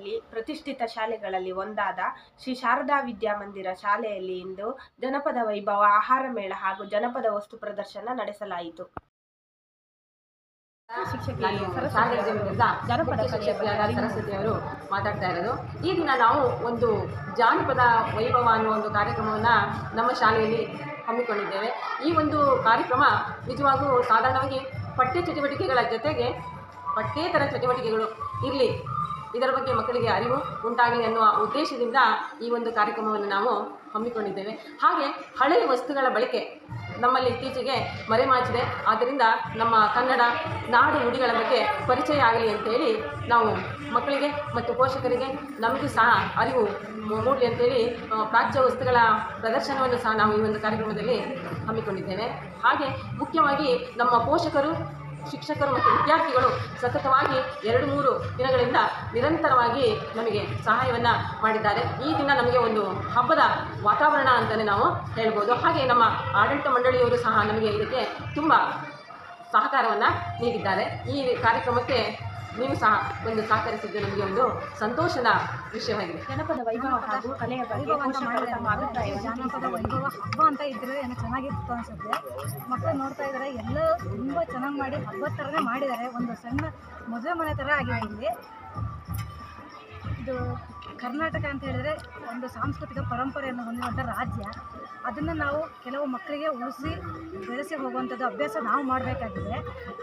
ರಾಜ್ಯದಲ್ಲಿ ಪ್ರತಿಷ್ಠಿತ ಶಾಲೆಗಳಲ್ಲಿ ಒಂದಾದ ಶ್ರೀ ಶಾರದಾ ವಿದ್ಯಾಮಂದಿರ ಶಾಲೆಯಲ್ಲಿ ಇಂದು ಜನಪದ ವೈಭವ ಆಹಾರ ಮೇಳ ಹಾಗೂ ಜನಪದ ವಸ್ತು ಪ್ರದರ್ಶನ ನಡೆಸಲಾಯಿತು. ಜನಪದ ಶಿಕ್ಷಕಿಯಾದ ಮಾತಾಡ್ತಾ ಇರೋದು. ಈ ದಿನ ನಾವು ಒಂದು ಜಾನಪದ ವೈಭವ ಅನ್ನೋ ಒಂದು ಕಾರ್ಯಕ್ರಮವನ್ನ ನಮ್ಮ ಶಾಲೆಯಲ್ಲಿ ಹಮ್ಮಿಕೊಂಡಿದ್ದೇವೆ. ಈ ಒಂದು ಕಾರ್ಯಕ್ರಮ ನಿಜವಾಗೂ ಸಾಧಾರಣವಾಗಿ ಪಠ್ಯ ಚಟುವಟಿಕೆಗಳ ಜೊತೆಗೆ ಪಠ್ಯೇತರ ಚಟುವಟಿಕೆಗಳು ಇರಲಿ. ಇದರ ಬಗ್ಗೆ ಮಕ್ಕಳಿಗೆ ಅರಿವು ಉಂಟಾಗಲಿ ಅನ್ನುವ ಉದ್ದೇಶದಿಂದ ಈ ಒಂದು ಕಾರ್ಯಕ್ರಮವನ್ನು ನಾವು ಹಮ್ಮಿಕೊಂಡಿದ್ದೇವೆ. ಹಾಗೆ ಹಳೆಯ ವಸ್ತುಗಳ ಬಳಕೆ ನಮ್ಮಲ್ಲಿ ಇತ್ತೀಚೆಗೆ ಮರೆಮಾಚಿದೆ. ಆದ್ದರಿಂದ ನಮ್ಮ ಕನ್ನಡ ನಾಡು ನುಡಿಗಳ ಬಗ್ಗೆ ಪರಿಚಯ ಆಗಲಿ ಅಂತೇಳಿ ನಾವು ಮಕ್ಕಳಿಗೆ ಮತ್ತು ಪೋಷಕರಿಗೆ ನಮಗೂ ಸಹ ಅರಿವು ಮೂಡಲಿ ಅಂತೇಳಿ ಪ್ರಾಚ್ಯ ವಸ್ತುಗಳ ಪ್ರದರ್ಶನವನ್ನು ಸಹ ನಾವು ಈ ಒಂದು ಕಾರ್ಯಕ್ರಮದಲ್ಲಿ ಹಮ್ಮಿಕೊಂಡಿದ್ದೇವೆ. ಹಾಗೆ ಮುಖ್ಯವಾಗಿ ನಮ್ಮ ಪೋಷಕರು ಶಿಕ್ಷಕರು ಮತ್ತು ವಿದ್ಯಾರ್ಥಿಗಳು ಸತತವಾಗಿ ಎರಡು ಮೂರು ದಿನಗಳಿಂದ ನಿರಂತರವಾಗಿ ನಮಗೆ ಸಹಾಯವನ್ನು ಮಾಡಿದ್ದಾರೆ. ಈ ದಿನ ನಮಗೆ ಒಂದು ಹಬ್ಬದ ವಾತಾವರಣ ಅಂತಲೇ ನಾವು ಹೇಳ್ಬೋದು. ಹಾಗೆ ನಮ್ಮ ಆಡಳಿತ ಮಂಡಳಿಯವರು ಸಹ ನಮಗೆ ಇದಕ್ಕೆ ತುಂಬ ಸಹಕಾರವನ್ನು ನೀಡಿದ್ದಾರೆ. ಈ ಕಾರ್ಯಕ್ರಮಕ್ಕೆ ನೀವು ಸಹ ಒಂದು ಸಹಕರಿಸಿದ್ದು ನಮಗೆ ಒಂದು ಸಂತೋಷದ ವಿಷಯವಾಗಿದೆ. ಜನಪದ ವೈಭವ ಹಾಗೂ ಕಲೆಯ ಬಗ್ಗೆ ಜನಪದ ವೈಭವ ಹಬ್ಬ ಅಂತ ಇದ್ರೆ ಏನೋ ಚೆನ್ನಾಗಿತ್ತು ಅನ್ಸುತ್ತೆ. ಮಕ್ಕಳು ನೋಡ್ತಾ ಇದ್ದಾರೆ ಎಲ್ಲ ತುಂಬ ಚೆನ್ನಾಗಿ ಮಾಡಿ ಹಬ್ಬದ ಥರನೇ ಮಾಡಿದ್ದಾರೆ. ಒಂದು ಸಣ್ಣ ಮದುವೆ ಮನೆ ಥರ ಆಗಿದೆ ಇಲ್ಲಿ. ಇದು ಕರ್ನಾಟಕ ಅಂತ ಹೇಳಿದ್ರೆ ಒಂದು ಸಾಂಸ್ಕೃತಿಕ ಪರಂಪರೆಯನ್ನು ಹೊಂದಿರುವಂಥ ರಾಜ್ಯ. ಅದನ್ನು ನಾವು ಕೆಲವು ಮಕ್ಕಳಿಗೆ ಉಳಿಸಿ ಬೆಳೆಸಿ ಹೋಗುವಂಥದ್ದು ಅಭ್ಯಾಸ ನಾವು ಮಾಡಬೇಕಾಗಿದೆ.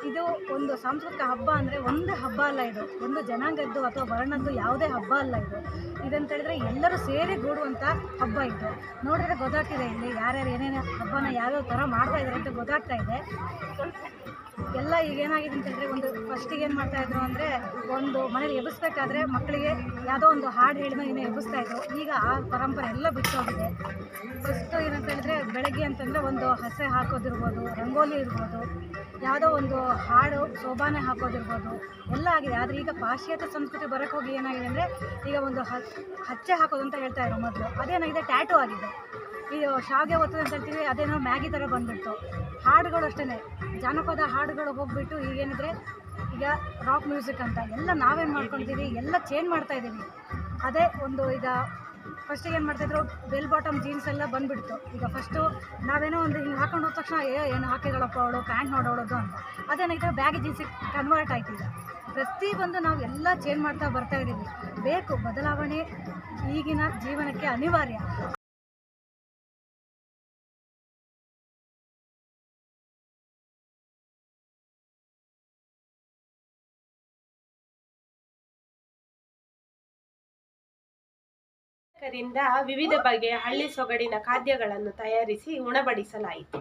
ಇದು ಒಂದು ಸಾಂಸ್ಕೃತಿಕ ಹಬ್ಬ ಅಂದರೆ ಒಂದು ಹಬ್ಬ ಅಲ್ಲ ಇದು. ಒಂದು ಜನಾಂಗದ್ದು ಅಥವಾ ವರ್ಣದ್ದು ಯಾವುದೇ ಹಬ್ಬ ಅಲ್ಲ ಇದು. ಇದಂತ ಹೇಳಿದ್ರೆ ಎಲ್ಲರೂ ಸೇರಿ ಗೂಡುವಂಥ ಹಬ್ಬ ಇದು. ನೋಡಿದ್ರೆ ಗೊತ್ತಾಗ್ತಿದೆ ಇಲ್ಲಿ ಯಾರ್ಯಾರು ಏನೇನು ಹಬ್ಬನ ಯಾವ್ಯಾವ ಥರ ಮಾಡ್ತಾ ಇದ್ದಾರೆ ಅಂತ ಗೊತ್ತಾಗ್ತಾ ಇದೆ. ಎಲ್ಲ ಈಗ ಏನಾಗಿದೆ ಅಂತ ಹೇಳಿದ್ರೆ ಒಂದು ಫಸ್ಟಿಗೆ ಏನು ಮಾಡ್ತಾ ಇದ್ರು ಅಂದರೆ ಒಂದು ಮನೇಲಿ ಎಬ್ಬಿಸ್ಬೇಕಾದ್ರೆ ಮಕ್ಕಳಿಗೆ ಯಾವುದೋ ಒಂದು ಹಾಡು ಹೇಳಿದ ಇನ್ನೂ ಎಬ್ಬಿಸ್ತಾ ಇದ್ರು. ಈಗ ಆ ಪರಂಪರೆ ಎಲ್ಲ ಬಿಟ್ಟೋಗಿದೆ. ಫಸ್ಟ್ ಏನಂತ ಹೇಳಿದ್ರೆ ಬೆಳಗ್ಗೆ ಅಂತಂದರೆ ಒಂದು ಹಸೆ ಹಾಕೋದಿರ್ಬೋದು, ರಂಗೋಲಿ ಇರ್ಬೋದು, ಯಾವುದೋ ಒಂದು ಹಾಡು ಶೋಭಾನೆ ಹಾಕೋದಿರ್ಬೋದು, ಎಲ್ಲ ಆಗಿದೆ. ಆದರೆ ಈಗ ಪಾಶ್ಚಾತ್ಯ ಸಂಸ್ಕೃತಿ ಬರೋಕ್ಕೆ ಹೋಗಿ ಏನಾಗಿದೆ ಅಂದರೆ ಈಗ ಒಂದು ಹಚ್ಚೆ ಹಾಕೋದು ಅಂತ ಹೇಳ್ತಾ ಮೊದಲು. ಅದೇನಾಗಿದೆ? ಟ್ಯಾಟು ಆಗಿದೆ. ಇದು ಶಾವಿಗೆ ಒತ್ತದ ಅಂತ ಹೇಳ್ತೀವಿ, ಅದೇನೋ ಮ್ಯಾಗಿ ಥರ ಬಂದುಬಿಡ್ತು. ಹಾಡುಗಳು ಅಷ್ಟೇ ಜಾನಪದ ಹಾಡುಗಳು ಹೋಗ್ಬಿಟ್ಟು ಈಗೇನಿದ್ರೆ ಈಗ ರಾಕ್ ಮ್ಯೂಸಿಕ್ ಅಂತ. ಎಲ್ಲ ನಾವೇನು ಮಾಡ್ಕೊಳ್ತೀವಿ ಎಲ್ಲ ಚೇಂಜ್ ಮಾಡ್ತಾ ಇದ್ದೀವಿ. ಅದೇ ಒಂದು ಈಗ ಫಸ್ಟಿಗೆ ಏನು ಮಾಡ್ತಾಯಿದ್ರು ಬೆಲ್ ಬಾಟಮ್ ಜೀನ್ಸ್ ಎಲ್ಲ ಬಂದುಬಿಡ್ತು. ಈಗ ಫಸ್ಟು ನಾವೇನೋ ಒಂದು ಹಿಂಗೆ ಹಾಕೊಂಡು ಹೋದ ತಕ್ಷಣ, ಏ, ಏನು ಹಾಕಿದಳಪ್ಪ ಅವಳು, ಪ್ಯಾಂಟ್ ನೋಡೋಳೋದು ಅಂತ. ಅದೇನಾಗಿದ್ರೆ ಬ್ಯಾಗಿ ಜೀನ್ಸಿಗೆ ಕನ್ವರ್ಟ್ ಆಯ್ತಿಲ್ಲ ಪ್ರತಿಯೊಂದು ನಾವು ಎಲ್ಲ ಚೇಂಜ್ ಮಾಡ್ತಾ ಬರ್ತಾ ಇದ್ದೀವಿ. ಬೇಕು ಬದಲಾವಣೆ ಈಗಿನ ಜೀವನಕ್ಕೆ ಅನಿವಾರ್ಯ. ವಿವಿಧ ಬಗೆಯ ಹಳ್ಳಿ ಸೊಗಡಿನ ಖಾದ್ಯಗಳನ್ನು ತಯಾರಿಸಿ ಉಣಬಡಿಸಲಾಯಿತು.